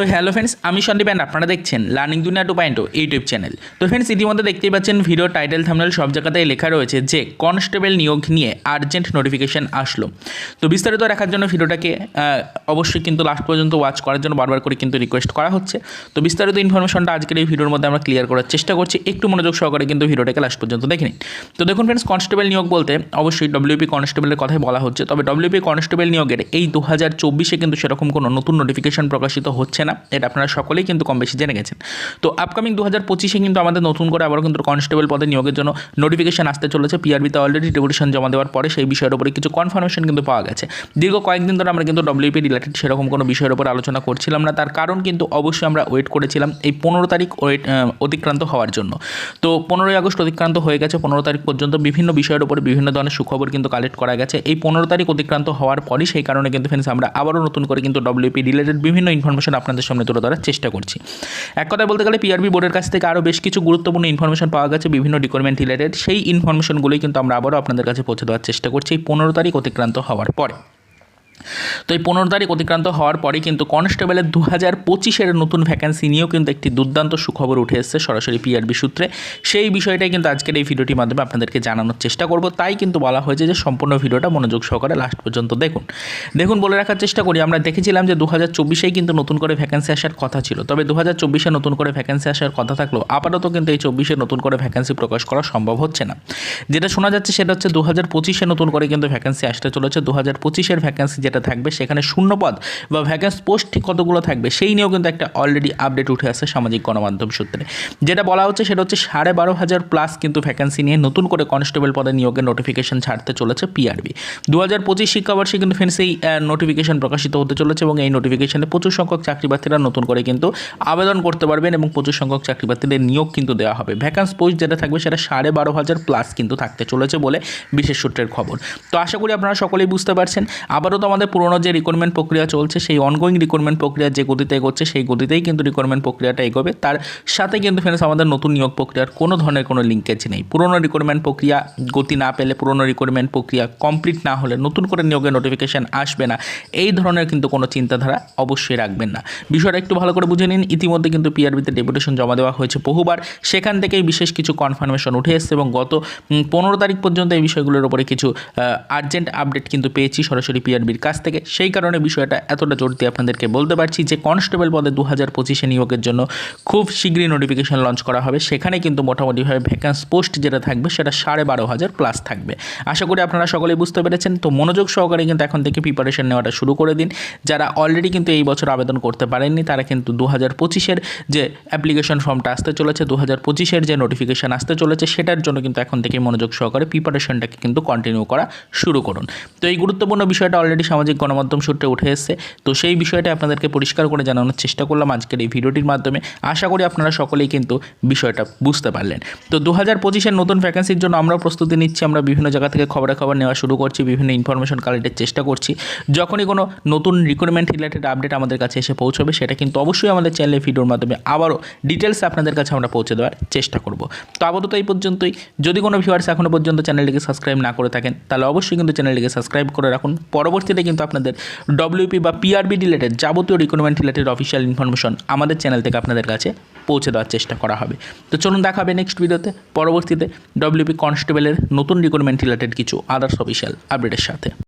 তো hello friends আমি Sandeep and আপনারা দেখছেন learning Duniya two point YouTube channel তো ফ্রেন্ডস ইতিমধ্যে দেখতেই পাচ্ছেন ভিডিও টাইটেল থামনেল সব জায়গাতেই লেখা রয়েছে যে কনস্টেবল নিয়োগ নিয়ে আর্জেন্ট নোটিফিকেশন আসলো। তো বিস্তারিত দেখার জন্য ভিডিওটাকে অবশ্যই কিন্তু লাস্ট পর্যন্ত ওয়াচ করার জন্য বারবার করে কিন্তু রিকোয়েস্ট করা হচ্ছে। তো বিস্তারিত ইনফরমেশনটা আজকের এই ভিডিওর মধ্যে আমরা ক্লিয়ার করার চেষ্টা করছি। একটু মনোযোগ সহকারে কিন্তু ভিডিওটাকে লাস্ট পর্যন্ত দেখে নিন। তো দেখুন ফ্রেন্ডস কনস্টেবল নিয়োগ বলতে অবশ্যই ডব্লিউপি কনস্টেবলের কথাই বলা হচ্ছে। তবে ডব্লিউপি কনস্টেবল নিয়োগের এই দু হাজার চব্বিশে কিন্তু সেরকম কোনো নতুন নোটিফিকেশান প্রকাশিত হচ্ছে না। এটা আপনারা সকলেই কিন্তু কম বেশি জেনে গেছেন। তো আপকামিং দু হাজার পঁচিশে কিন্তু আমাদের নতুন করে আবারও কিন্তু কনস্টেবল পদে নিয়োগের জন্য নোটিফিকেশন আসতে চলেছে। পিআরবিতে অলরেডি ডেপুটেশন জমা দেওয়ার পরে সেই বিষয়ের উপরে কিছু কনফার্মেশন কিন্তু পাওয়া গেছে। দীর্ঘ কয়েকদিন ধরে আমরা কিন্তু ডব্লিউপি রিলেটেড সেরকম কোনো বিষয়ের উপর আলোচনা করছিলাম না। তার কারণ কিন্তু অবশ্যই আমরা ওয়েট করেছিলাম এই পনেরো তারিখ ওয়েট অতিক্রান্ত হওয়ার জন্য। তো পনেরোই আগস্ট অতিক্রান্ত হয়ে গেছে। পনেরো তারিখ পর্যন্ত বিভিন্ন বিষয়ের উপরে বিভিন্ন ধরনের সুখবর কিন্তু কালেক্ট করা গেছে। এই পনেরো তারিখ অতিক্রান্ত হওয়ার পরই সেই কারণে কিন্তু ফ্রেন্ডস আমরা আবারও নতুন করে কিন্তু ডব্লিউপি রিলেটেড বিভিন্ন ইনফরমেশন আপনাদের সামনে তুলে ধরার চেষ্টা করছি। এক কথায় বলতে গেলে পিআরবি বোর্ডের কাছ থেকে আরও বেশ কিছু গুরুত্বপূর্ণ ইনফরমেশন পাওয়া গেছে, বিভিন্ন ডিপার্টমেন্ট রিলেটেড সেই ইনফরমেশনগুলোই কিন্তু আমরা আবারও আপনাদের কাছে পৌঁছে দেওয়ার চেষ্টা করছি, এই পনেরো তারিখ অতিক্রান্ত হওয়ার পরে। তো এই পনেরো তারিখ অতিক্রান্ত হওয়ার পরে কিন্তু কনস্টেবলের দু হাজার পঁচিশের নতুন ভ্যাকেন্সি নিয়েও কিন্তু একটি দুর্দান্ত সুখবর উঠে এসেছে সরাসরি পিআরবি সূত্রে। সেই বিষয়টাই কিন্তু আজকের এই ভিডিওটির মাধ্যমে আপনাদেরকে জানানোর চেষ্টা করব। তাই কিন্তু বলা হয়েছে যে সম্পূর্ণ ভিডিওটা মনোযোগ সহকারে লাস্ট পর্যন্ত দেখুন। দেখুন, বলে রাখার চেষ্টা করি। আমরা দেখেছিলাম যে দু হাজার চব্বিশেই কিন্তু নতুন করে ভ্যাকেন্সি আসার কথা ছিল। তবে দু হাজার চব্বিশে নতুন করে ভ্যাকেন্সি আসার কথা থাকলেও আপাতত কিন্তু এই চব্বিশে নতুন করে ভ্যাকেন্সি প্রকাশ করা সম্ভব হচ্ছে না। যেটা শোনা যাচ্ছে সেটা হচ্ছে দু হাজার পঁচিশে নতুন করে কিন্তু ভ্যাকেন্সি আসতে চলেছে। দু হাজার পঁচিশের ভ্যাকেন্সি যেটা থাকবে সেখানে শূন্য পদ বা ভ্যাকেন্স পোস্ট ঠিক কতগুলো থাকবে সেই নিয়েও কিন্তু একটা অলরেডি আপডেট উঠে আসছে সামাজিক গণমাধ্যম সূত্রে। যেটা বলা হচ্ছে সেটা হচ্ছে সাড়ে বারো হাজার প্লাস কিন্তু ভ্যাকেন্সি নিয়ে নতুন করে কনস্টেবল পদে নিয়োগের নোটিফিকেশন ছাড়তে চলেছে পিআরবি দু হাজার পঁচিশ শিক্ষাবর্ষে কিন্তু ফ্রেন্ডস এই নোটিফিকেশন প্রকাশিত হতে চলেছে এবং এই নোটিফিকেশনে প্রচুর সংখ্যক চাকরিপ্রার্থীরা নতুন করে কিন্তু আবেদন করতে পারবেন এবং প্রচুর সংখ্যক চাকরিপ্রার্থীদের নিয়োগ কিন্তু দেওয়া হবে। ভ্যাকান্স পোস্ট যেটা থাকবে সেটা সাড়ে বারো হাজার প্লাস কিন্তু থাকতে চলেছে বলে বিশেষ সূত্রের খবর। তো আশা করি আপনারা সকলেই বুঝতে পারছেন। আবারও তো আমাদের পুরনো যে রিক্রুটমেন্ট প্রক্রিয়া চলছে, সেই অনগোয়িং রিক্রুটমেন্ট প্রক্রিয়া যে গতিতে এগোচ্ছে, সেই গতিতেই কিন্তু রিক্রুটমেন্ট প্রক্রিয়াটা এগোবে। তার সাথে কিন্তু ফ্রেন্ডস আমাদের নতুন নিয়োগ প্রক্রিয়ার কোনো ধরনের কোনো লিঙ্কেজ নেই। পুরনো রিক্রুটমেন্ট প্রক্রিয়া গতি না পেলে, পুরনো রিক্রুটমেন্ট প্রক্রিয়া কমপ্লিট না হলে, নতুন করে নিয়োগের নোটিফিকেশান আসবে না, এই ধরনের কিন্তু কোনো চিন্তাধারা অবশ্যই রাখবেন না। বিষয়টা একটু ভালো করে বুঝে নিন। ইতিমধ্যে কিন্তু পিআরবিতে ডেপুটেশন জমা দেওয়া হয়েছে বহুবার। সেখান থেকেই বিশেষ কিছু কনফার্মেশন উঠে এসছে এবং গত পনেরো তারিখ পর্যন্ত এই বিষয়গুলোর উপরে কিছু আর্জেন্ট আপডেট কিন্তু পেয়েছি। সরাসরি পিআরবির কাছ থেকে, সেই কারণে বিষয়টা এতটা জোর দিয়ে আপনাদেরকে বলতে পারছি যে কনস্টেবল পদে দু হাজার পঁচিশে নিয়োগের জন্য খুব শীঘ্রই নোটিফিকেশন লঞ্চ করা হবে। সেখানে কিন্তু মোটামুটিভাবে ভ্যাকান্স পোস্ট যেটা থাকবে, সেটা সাড়ে বারো হাজার প্লাস থাকবে। আশা করি আপনারা সকলেই বুঝতে পেরেছেন। তো মনোযোগ সহকারে কিন্তু এখন থেকে প্রিপারেশন নেওয়াটা শুরু করে দিন। যারা অলরেডি কিন্তু এই বছর আবেদন করতে পারেননি, তারা কিন্তু দু হাজার পঁচিশের যে অ্যাপ্লিকেশন ফর্মটা আসতে চলেছে দু হাজার পঁচিশের যে নোটিফিকেশান আসতে চলেছে, সেটার জন্য কিন্তু এখন থেকে মনোযোগ সহকারে প্রিপারেশনটাকে কিন্তু কন্টিনিউ করা শুরু করুন। তো এই গুরুত্বপূর্ণ বিষয়টা অলরেডি সামাজিক গণমাধ্যম সূত্রে উঠে এসেছে। তো সেই বিষয়টা আপনাদেরকে পরিষ্কার করে জানানোর চেষ্টা করলাম আজকের এই ভিডিওটির মাধ্যমে। আশা করি আপনারা সকলেই কিন্তু বিষয়টা বুঝতে পারলেন। তো দু হাজার পঁচিশের নতুন ভ্যাকেন্সির জন্য আমরাও প্রস্তুতি নিচ্ছি। আমরা বিভিন্ন জায়গা থেকে খবরাখবর নেওয়া শুরু করছি, বিভিন্ন ইনফরমেশন কালেক্টের চেষ্টা করছি। যখনই কোনো নতুন রিক্রুটমেন্ট রিলেটেড আপডেট আমাদের কাছে এসে পৌঁছবে, সেটা কিন্তু অবশ্যই আমাদের চ্যানেলে ভিডিওর মাধ্যমে আবারও ডিটেলস আপনাদের কাছে আমরা পৌঁছে দেওয়ার চেষ্টা করব। তো আপাতত এই পর্যন্তই। যদি কোনো ভিউয়ার্স এখনও পর্যন্ত চ্যানেলটিকে সাবস্ক্রাইব না করে থাকেন, তাহলে অবশ্যই কিন্তু চ্যানেলটিকে সাবস্ক্রাইব করে রাখুন। পরবর্তীতে কিন্তু আপনাদের ডব্লিউপি বা পিআরবি রিলেটেড যাবতীয় রিক্রুটমেন্ট রিলেটেড অফিসিয়াল ইনফরমেশন আমাদের চ্যানেল থেকে আপনাদের কাছে পৌঁছে দেওয়ার চেষ্টা করা হবে। তো চলুন দেখা হবে নেক্সট ভিডিওতে পরবর্তীতে ডব্লিউপি কনস্টেবলের নতুন রিক্রুটমেন্ট রিলেটেড কিছু আদার্স অফিসিয়াল আপডেটের সাথে।